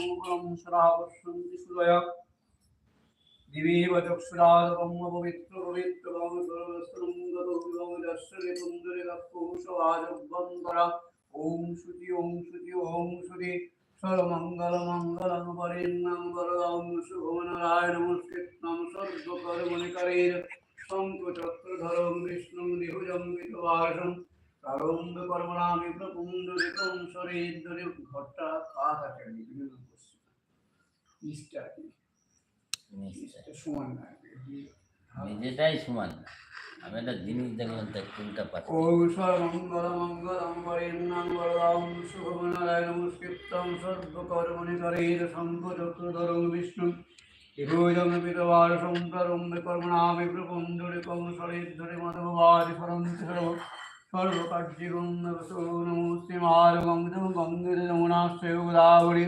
মঙ্গলম শ্রাবশ্যন্তি সুরয় দিবেব চক্ষুরারব্রহ্ম পবিত্র পবিত্র থাকে ইস্টটা সমান নিজেটাই সমান আমি একটা জিনিস দেখলাম তাই কোনটা পাচ্ছি ওম সর্বমঙ্গল বিষ্ণু গঙ্গ গঙ্গে যমুনা শ্রেয় গোদাবরী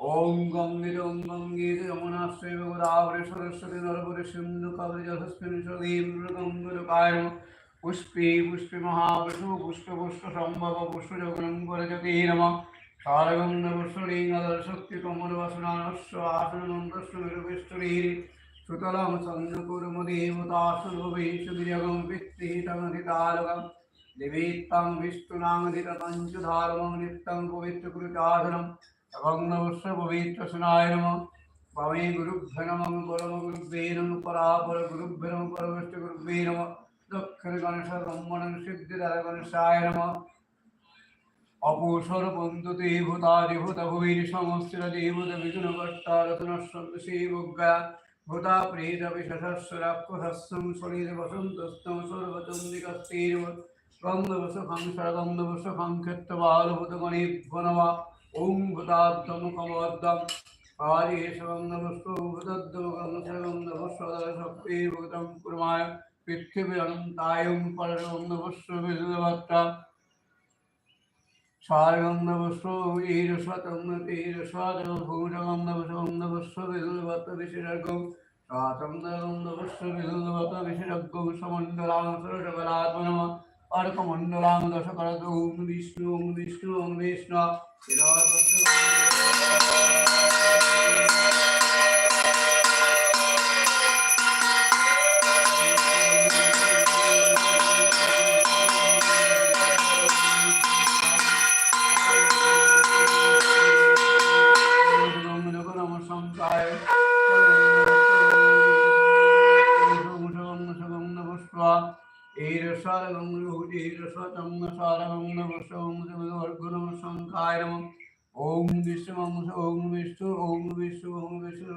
ওম গঙ্গে অঙ্গম গীত যমুনাশ্রয় গোদাবরে সরস্বতী নরবরে সিন্ধু কবরে জলস্পিনীশ্বরীমৃতঙ্গুরকায় পুষ্পে পুষ্পে মহাপুষু পুষ্প পুষ্প সম্ভব পুষ্প জগনঙ্গর জগে নম। সারগন্ধ পুষ্পলিঙ্গদর শক্তি কমল বাসনানস্য আসন মন্ত্রস্য নিরুপেশ্বরীর সুতলাম চন্দ্রকুর্ম দেবতাসুভবেশুদিরগম পিতৃহিতমধিতারকম দেবীত্তং বিষ্ণুনাং ধিততঞ্চ ধারমং নিত্যং পবিত্রকৃতাধনম এবং নমস্য পবিত্র সুনায় নম ভবে গুরুভ্য নমঃ পরম গুরুভ্যে নমঃ পরাপর গুরুভ্য নমঃ পরমেষ্ঠ গুরুভ্যে নমঃ দক্ষিণ গণেশ ব্রহ্মণ সিদ্ধিদার গণেশায় নমঃ অপসর বন্ধুতে ভূতাদিভূত ভুবীর সমস্ত দেবত কষ্টারতনস্বন্ত শ্রীভোগ্যা ভূতা প্রেত বিশস্য রাক্ষসস্যং শরীর বসন্তস্তং সর্বচন্দিকস্তির গন্ধবসখং সরগন্ধবসখং ক্ষেত্রবালভূতগণেভ্যো নমঃ ॐ भूताब्धमुखमोद्दं आदेशवं नमस्वभूतद्दमुखं सर्वं नमस्वदसप्ते भूतं कुर्माय पृथ्वीरन्तायं परमं नमस्वमिलवत्ता सारगं नमस्व ईरसतं तीरसभूतगं नमसं नमस्वमिलवत् विशिरगं स्वातं नगं नमस्वमिलवत् विशिरगं समण्डलां অর্কমণ্ডলাং দশকরত ওম বিষ্ণু ওম বিষ্ণু ওম বিষ্ণু। ஈரசாரகம் ஈரசாரம் சாரகம் நமசோம் வர்க்குணம் சங்காயமம் ஓம் விஷ்ணு ஓம் விஷ்ணு ஓம் விஷ்ணு ஓம் விஷ்ணு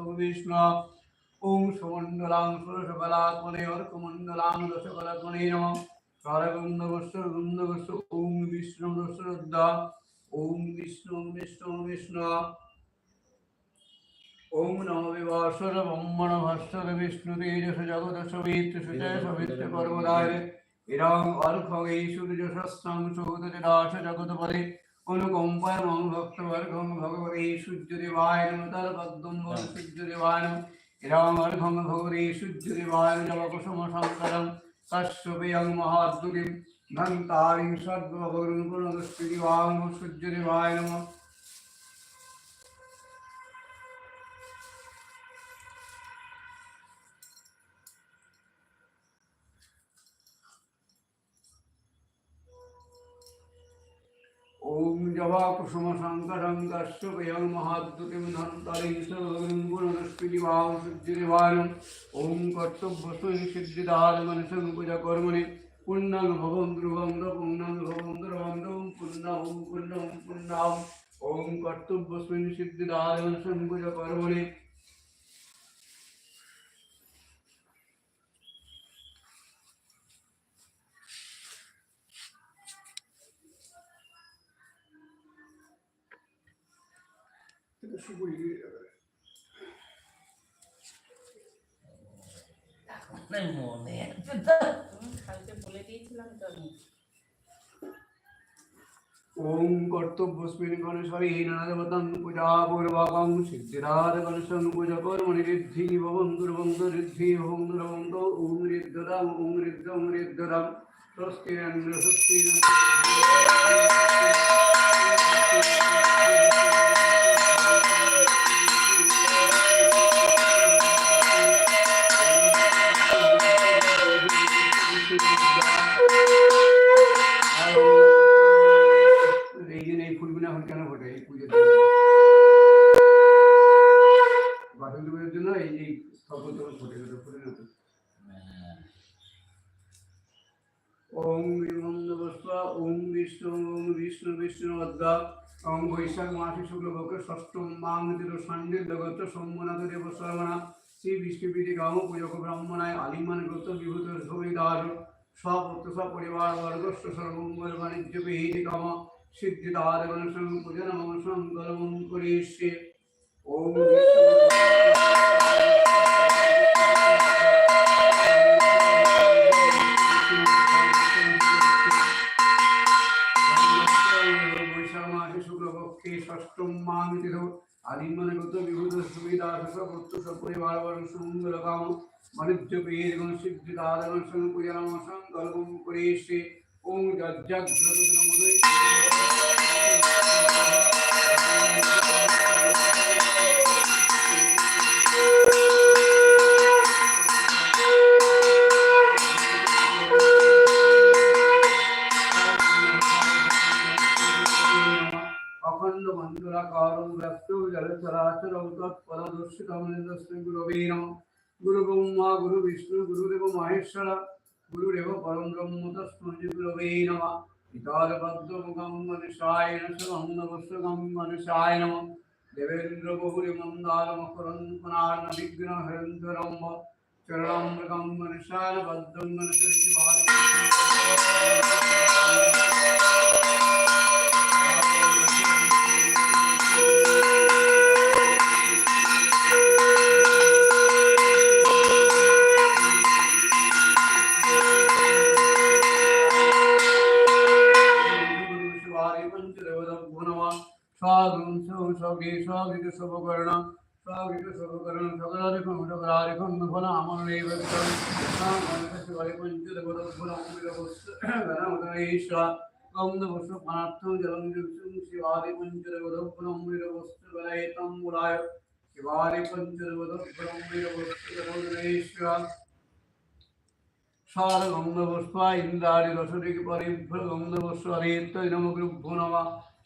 ஓம் விஷ்ணு ஓம் சுமண்டலாம் சுரசபலாத்மனே வர்க்குமண்டலாம் ரசபலாத்மனே நமம் சாரகம் நமஸ்வரம் நமஸ்வ ஓம் விஷ்ணு ரசரத்தா ஓம் விஷ்ணு விஷ்ணு விஷ்ணு ओम नमो विवासुर ब्रह्मण भस्सुर विष्णु तेजस जगत समेत सुजय समित पर्वदाय इरां अर्घं ईशुर यशस्सं सोदते दास जगत परे অনুকম্পায় মং ভক্ত বর্গং ভগবতী সূর্যদেবায় নম তার পদ্মম সূর্যদেবায় নম ইরাম অর্ঘং ভগবতী সূর্যদেবায় জবকুসুম শঙ্করং কাশ্যপেয়ং মহাদুরিম ভন্তারিং সর্বভগরুণ পুনঃ সূর্যদেবায় নম ओम जवा कश्यपयं महाद्युतिं धन्तरीशं गुणदस्पितिभां सिद्धिनिवारम् ॐ कर्तव्यसुं सिद्धिदानमनसं पूजकर्मणि पुण्यं भवं ध्रुवं पुण्यं भवं ध्रुवं ध्रुवं पुण्यं पुण्यं पुण्यं। ॐ মনে তো। কালকে বলে দিয়েছিলাম তো আমি। ওম কর্তব্যস্মিন গণেশ্বরী নানাদেবতাং পূজা পূর্বকং সিদ্ধিরাজ গণেশং পূজা কর্মণি ঋদ্ধি ভবং দুর্বন্ত ঋদ্ধি ভবং দুর্বন্ত ওম ঋদ্ধরাম ওম ঋদ্ধং ঋদ্ধরাম স্বস্তি স্বস্তি এই জন্য এই ফুলগুলো এখন ওম বিমং নমস্বা ওম বিষ্ণু ওম বিষ্ণু ওম বৈশাখ মাসে শুক্লপক্ষ ষষ্ঠ মাং দিল ষাণ্ডির জগত সোমনাথ দেব সর্বনা শ্রী বিষ্ণুপীঠে গাম পূজক ব্রাহ্মণায় আলিমান গ্রত বিভূত সবিদার স্বপ্ত সপরিবার বর্গস্ব সর্বমঙ্গল বাণিজ্য বিহিতি কাম সিদ্ধি গণসং পূজন মঙ্গল করিষ্যে ওম সপত্র সপরিবার বর্গ সুমঙ্গল কাম বাণিজ্য বীর গণ সিদ্ধি দারগণ সঙ্গ পূজন মম সংকলম করিষ্যে ওম যজ্জাগ্রত নমোদয় ব্যক্ত জলচরাচরং তৎপরদর্শিতমনিন্দস্মি গুরবে নম গুরু ব্রহ্মা গুরু বিষ্ণু গুরুদেব মহেশ্বর, গুরুদেব পরম ব্রহ্ম তস্मै গুরবে নম পিতার পদ্মমুখম মনুষায় নমঃ। নমস্কারম মনুষায় সৌগে স্বাগিত শুভকর্ণ স্বাগিত শুভকর্ণ সকলারিকম সকলারিকম ফল আমন নৈবেদ্যম শিবায় পঞ্চদেবত ফুল অমৃত বস্তু গণমতঈশ্বর গন্ধ বস্তু পানার্থম জলম যুক্তম শিবাদি পঞ্চদেবত ফুল অমৃত বস্তু গণেতম মুরায় শিবাদি পঞ্চদেবত ফুল অমৃত বস্তু গণেশ্বর সার গন্ধবস্পা ইন্দ্রারি রসরিক পরিভ্র গন্ধবস্ব হরিত্তৈ নম গুরুভ্যো নমঃ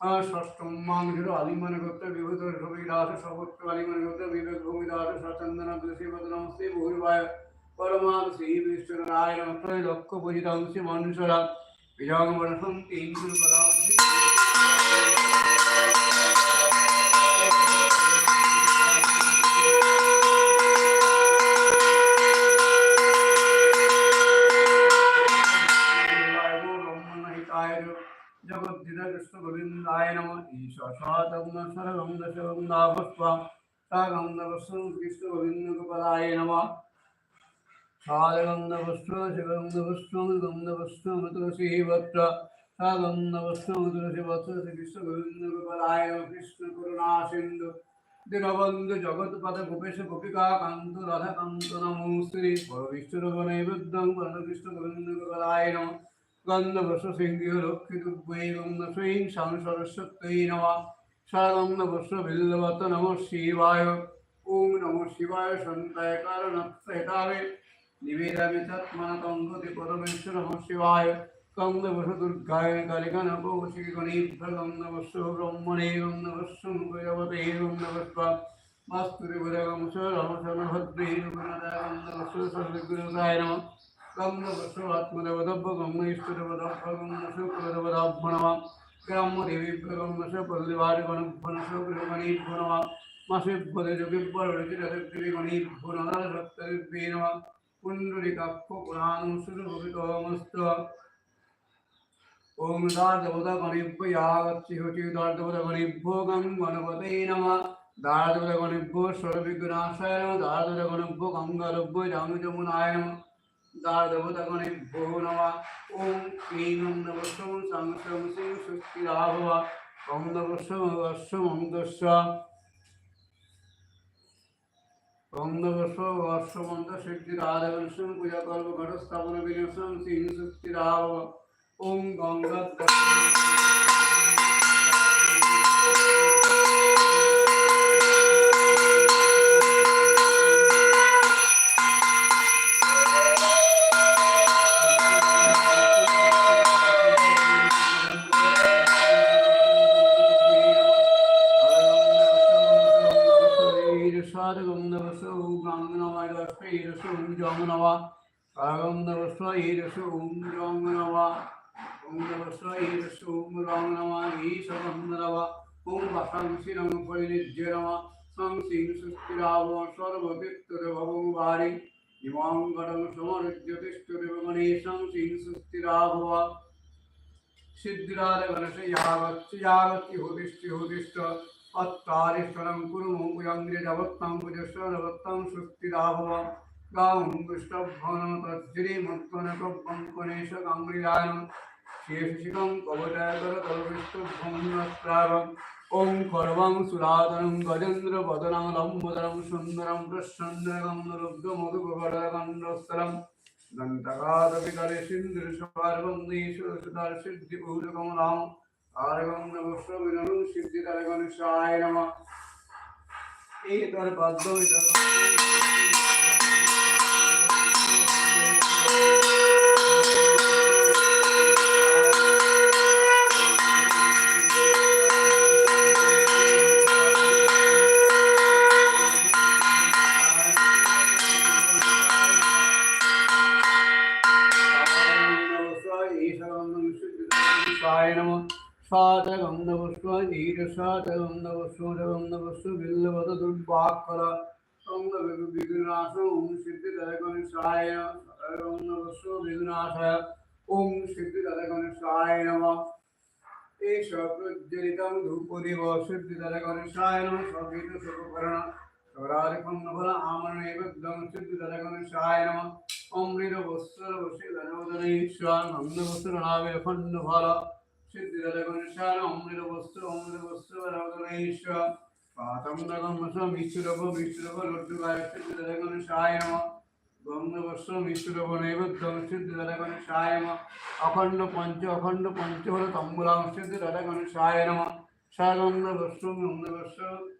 ষষ্ঠম মাংসের আলিমান গোত্র বিভূত রবিদাস সপত্র আলিমান গোত্র বিবেক ভূমিদাস সচন্দন তুলসীপদ নমস্তে বহুবায় পরমাদ শ্রী বিষ্ণু নারায়ণ ত্রয় লক্ষ পূজিতাংশে মনুষ্যরা বিজং ইন্দুর পদাংশে জগদ্ধিত কৃষ্ণ দীনবন্ধু জগৎপদ গোপেশ গোপিকা কান্ত রাধাকান্ত নমো শ্রী পরবিষ্ণুর নৈবেদ্যং কৃষ্ণ গোবিন্দ গোপালায় নম গন্ধবস সিংহ রক্ষিত উদ্বৈ গন্ধ স্বয়ং স্বাম সরস্বত্যৈ নম সগন্ধবস বিল্লবত নম শিবায় ওম নম শিবায় সন্তায় কারণত্রেতাবে নিবেদামি তৎমনতঙ্গতি পরমেশ্বর নম শিবায় গন্ধবস দুর্গায় কালিকা নবশী গণীভ্র ব্রহ্মণে গন্ধবস আত্মদেবদব্য গঙ্গ ইষ্টদেবদব্য গঙ্গ শুক্রদেবদব্য নম গ্রাম্য দেবী গঙ্গস পল্লিবারি গণভ্যনস গৃহগণীভ্য নম মাসিভ্যদে যোগীভ্যরচিরদেবী গণীভ্য সুরভূতমস্ত ওম দাদেবতা গণিভ্য ইয়াগচ্ছি হচি দাদেবতা গণিভ্য গং গণপতে নম দাদেবতা গণিভ্য সর্ববিঘ্নাশায় নম দাদেবতা গণিভ্য গঙ্গারভ্য জামুজমুনায় নম দাদেবতা ভো নম ওম ক্লীং নবস্বম সংসম সিং সুস্থিরাভব ওম নবস্বম অশ্বম দস্য বন্ধবস্ব বর্ষমন্ত সিদ্ধির আদবংশম পূজা কর্ম ঘট স্থাপন বিনশম সিং সুস্থিরাব ওম গঙ্গা ইমাঙ্গরম সমরুজ্যোতিষ্ঠদেবগণেশং সিং সুস্থিরাভবা সিদ্ধিরাজ গণেশ যাগচ্ছি যাগচ্ছি হদিষ্টি হদিষ্ঠ অত্তারিশ্বরং কুরু মুঙ্গুয়ঙ্গ্রে জগত্তাং পুজস্বরবত্তাং সুস্থিরাভব গাং দুষ্টভন তজ্জিরি মত্তনকব্বং কণেশ গাঙ্গ্রিয়ায়ন শেষশিকং কবটায়কর তলবিষ্টভঙ্গস্ত্রাবং ওং করবং সুরাদনং গজেন্দ্র বদনং লম্বদরং সুন্দরং প্রসন্নগং রুদ্রমধুগড়গণ্ডস্তরম দন্তকাদবিকরে সিন্ধুসর্বন্দীশু সুদার সিদ্ধিপূজকমলাম আরগং নমস্ববিনং সিদ্ধিদার গণেশায় নমঃ এই তোর পদ্ম সাতগন্ধবস্ব ধীর সাতগন্ধবস্ব জগন্ধবস্ব বিল্লবত দুর্বাক্ষর সঙ্গ বিঘ্নাশ ওম সিদ্ধি গণেশায় সর্বন্ধবস্ব বিঘ্নাশায় ওম সিদ্ধি গণেশায় নমঃ। এষ প্রজ্বলিতং ধূপদেব সিদ্ধি গণেশায় নমঃ সবিত সুখকরণ সরারিপন্নফল আমনৈবদ্যং সিদ্ধি গণেশায় নমঃ অমৃত বস্ত্র বসে ধনবদনেশ্বর নন্দ বস্ত্র নামের খণ্ড ফল সিদ্ধিদাতা গণেশায় অমৃত বস্ত্র অমৃত বস্ত্র ধনবদনেশ্বর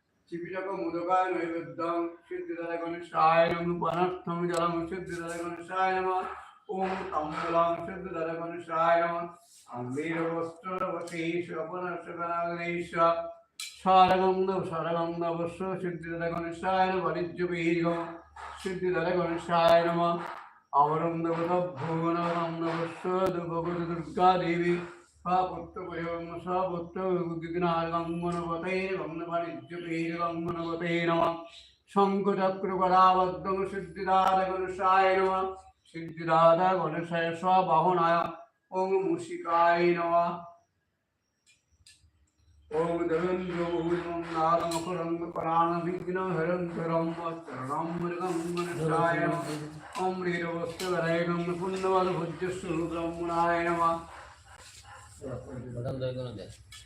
পাতম দগম মিশ্রব মিশ্রব লড্ডুকায় সিদ্ধিদাতা গণেশায় নমঃ গঙ্গবস্ত্র মিশ্রব নৈবদ্যং সিদ্ধিদাতা গণেশায় নমঃ অখণ্ড পঞ্চ অখণ্ড পঞ্চ হল তম্বুলাং সিদ্ধিদাতা গণেশায় নমঃ সাগন্ধ বস্ত্র গন্ধবস্ত্র চিপিটক মুদকায় নৈবেদ্যং সিদ্ধিদাতা গণেশায় নমঃ। পনস্থম জলং সিদ্ধিদাতা গণেশায় নমঃ ওম তম্বুলাং সিদ্ধিদাতা গণেশায় নমঃ আম্বীর বস্ত্র বশেষ অপনর্শকনাগনেশ সারগন্ধ সারগন্ধ বস্ত্র সিদ্ধিদাতা গণেশায় নমঃ বাণিজ্য বীর্য সিদ্ধিদাতা গণেশায়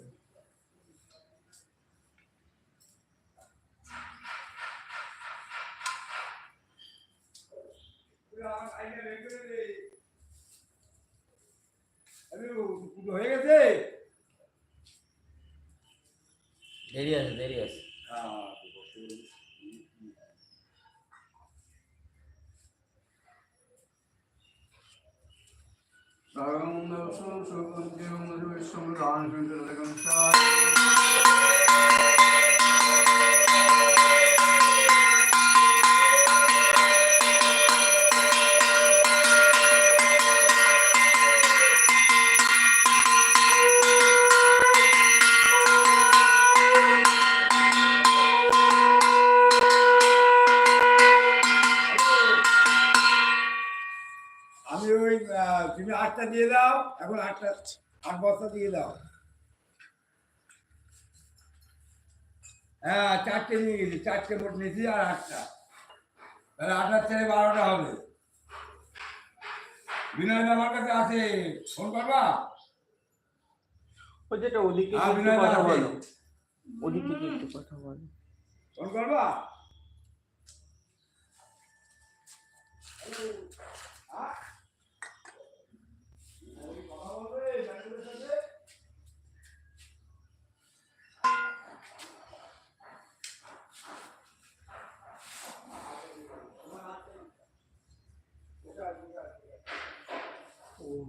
আটটা দিয়ে দাও এখন আটটা আট বস্তা দিয়ে দাও। হ্যাঁ চারটে নিয়ে গেছি চারটে মোট নিয়েছি আর আটটা। তাহলে আটটার ছেড়ে বারোটা হবে। বিনয় আমার কাছে আছে ফোন করবা? ও যেটা ওদিকে কথা বলো। ওদিকে একটু কথা বলো। ফোন করবা? তুই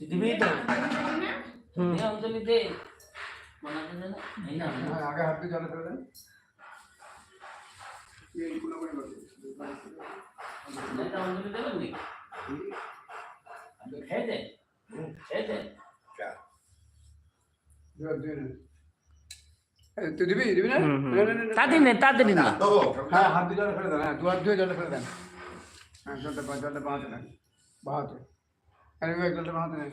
দিবি তো? হুম। অঞ্জলি দে। বানাতে দে না এই না। হ্যাঁ, আগে হাত দিয়ে জলে ফেলে দেন। এইগুলো করে বসে। এটা অঞ্জলি দেবেন নাকি? খেয়ে দে। খেয়ে দে। জল দিয়ে নে। তুই দিবি? দিবি না। না, না, না, না। তাড়াতাড়ি নে তাড়াতাড়ি না। হ্যাঁ হাত দিয়ে জলে ফেলে দেন। হ্যাঁ দু হাত দিয়ে জলে ফেলে দেন। হ্যাঁ জলটা বা- জলটা বাঁধতে দেন বাহাতে আরে ওই জলটা বাঁধতে দেন